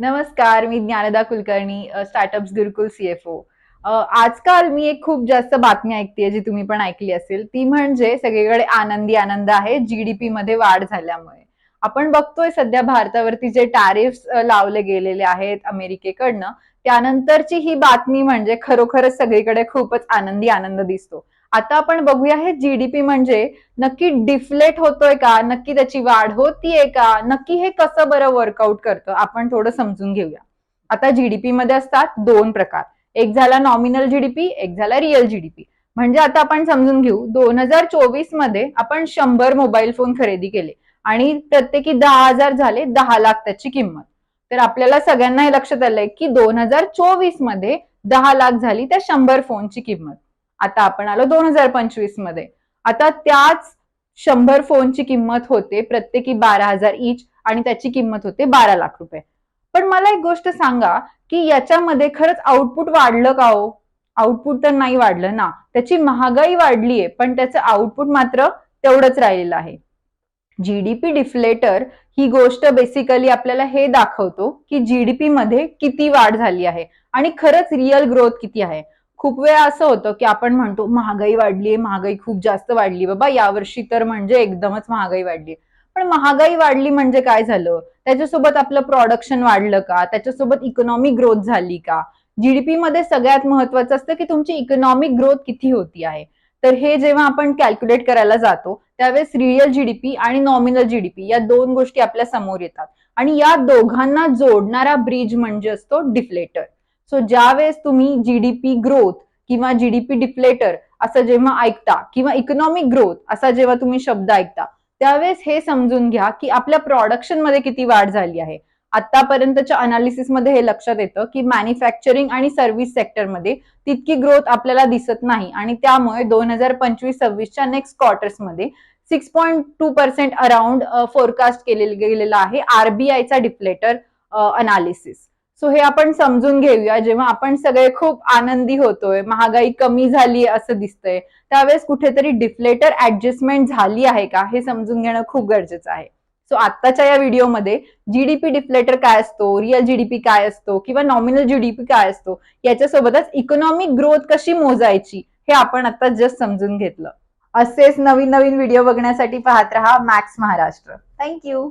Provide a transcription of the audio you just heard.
नमस्कार मी Dnyanada Kulkarni startups Gurukul CFO आजकाल मी एक खूप जास्त बातमी ऐकते जी तुम्ही पण ऐकली असेल. ती म्हणजे सगळीकडे आनंदी आनंद आहे जीडीपी मध्ये वाढ झाल्यामुळे. आपण बघतोय सध्या भारतावरती जे टॅरिफ्स लावले गेलेले आहेत अमेरिकेकडनं त्यानंतरची ही बातमी म्हणजे खरोखरच सगळीकडे खूपच आनंदी आनंद दिसतो. आता आपण बघूया हे जीडीपी म्हणजे नक्की डिफ्लेट होतोय का? नक्की त्याची वाढ होतीये का? नक्की हे कसं बरं वर्कआउट करतं? आपण थोडं समजून घेऊया. आता जीडीपी मध्ये असतात दोन प्रकार. एक झाला नॉमिनल जीडीपी एक झाला रिअल जीडीपी म्हणजे आता आपण समजून घेऊ दोन हजार चोवीसमध्ये आपण शंभर मोबाईल फोन खरेदी केले आणि प्रत्येकी दहा हजार झाले दहा लाख त्याची किंमत. तर आपल्याला सगळ्यांना हे लक्षात आलंय की दोन हजार चोवीसमध्ये दहा लाख झाली त्या शंभर फोनची किंमत. आता आपण आलो दोन हजार पंचवीसमध्ये. आता त्याच शंभर फोनची किंमत होते प्रत्येकी बारा हजार इच आणि त्याची किंमत होते बारा लाख रुपये. पण मला एक गोष्ट सांगा की याच्यामध्ये खरंच आउटपुट वाढलं का हो? आउटपुट तर नाही वाढलं ना. त्याची महागाई वाढलीये पण त्याचं आउटपुट मात्र तेवढंच राहिलेलं आहे. जीडीपी डिफ्लेटर ही गोष्ट बेसिकली आपल्याला हे दाखवतो की जीडीपी मध्ये किती वाढ झाली आहे आणि खरंच रिअल ग्रोथ किती आहे. खूप वेळा असं होतं की आपण म्हणतो महागाई वाढली महागाई खूप जास्त वाढली बाबा यावर्षी तर म्हणजे एकदमच महागाई वाढली. पण महागाई वाढली म्हणजे काय झालं? त्याच्यासोबत आपलं प्रोडक्शन वाढलं का? त्याच्यासोबत इकॉनॉमिक ग्रोथ झाली का? जीडीपी मध्ये सगळ्यात महत्वाचं असतं की तुमची इकॉनॉमिक ग्रोथ किती होती आहे. तर हे जेव्हा आपण कॅल्क्युलेट करायला जातो त्यावेळेस रिअल जीडीपी आणि नॉमिनल जीडीपी या दोन गोष्टी आपल्यासमोर येतात. आणि या दोघांना जोडणारा ब्रिज म्हणजे असतो डिफ्लेटर सो ज्यावेळेस तुम्ही जीडीपी ग्रोथ किंवा जीडीपी डिफ्लेटर असं जेव्हा ऐकता किंवा इकॉनॉमिक ग्रोथ असा जेव्हा तुम्ही शब्द ऐकता त्यावेळेस हे समजून घ्या की आपल्या प्रोडक्शनमध्ये किती वाढ झाली आहे. आतापर्यंतच्या अनालिसिसमध्ये हे लक्षात येतं की मॅन्युफॅक्चरिंग आणि सर्व्हिस सेक्टरमध्ये तितकी ग्रोथ आपल्याला दिसत नाही आणि त्यामुळे दोन हजार पंचवीस सव्वीसच्या next क्वार्टर्समध्ये six point two percent around forecast केलेलं गेलेला आहे आरबीआयचा डिफ्लेटर अनालिसिस सो हे आपण समजून घेऊया. जेव्हा आपण सगळे खूप आनंदी होतोय महागाई कमी झाली असं दिसतंय त्यावेळेस कुठेतरी डिफ्लेटर ऍडजस्टमेंट झाली आहे का? हे समजून घेणं खूप गरजेचं आहे. सो आत्ताच्या या व्हिडिओमध्ये जीडीपी डिफ्लेटर काय असतो रिअल जीडीपी काय असतो किंवा नॉमिनल जीडीपी काय असतो याच्यासोबतच इकॉनॉमिक ग्रोथ कशी मोजायची हे आपण आता जस्ट समजून घेतलं. असेच नवीन नवीन व्हिडिओ बघण्यासाठी पाहत रहा मॅक्स महाराष्ट्र थँक्यू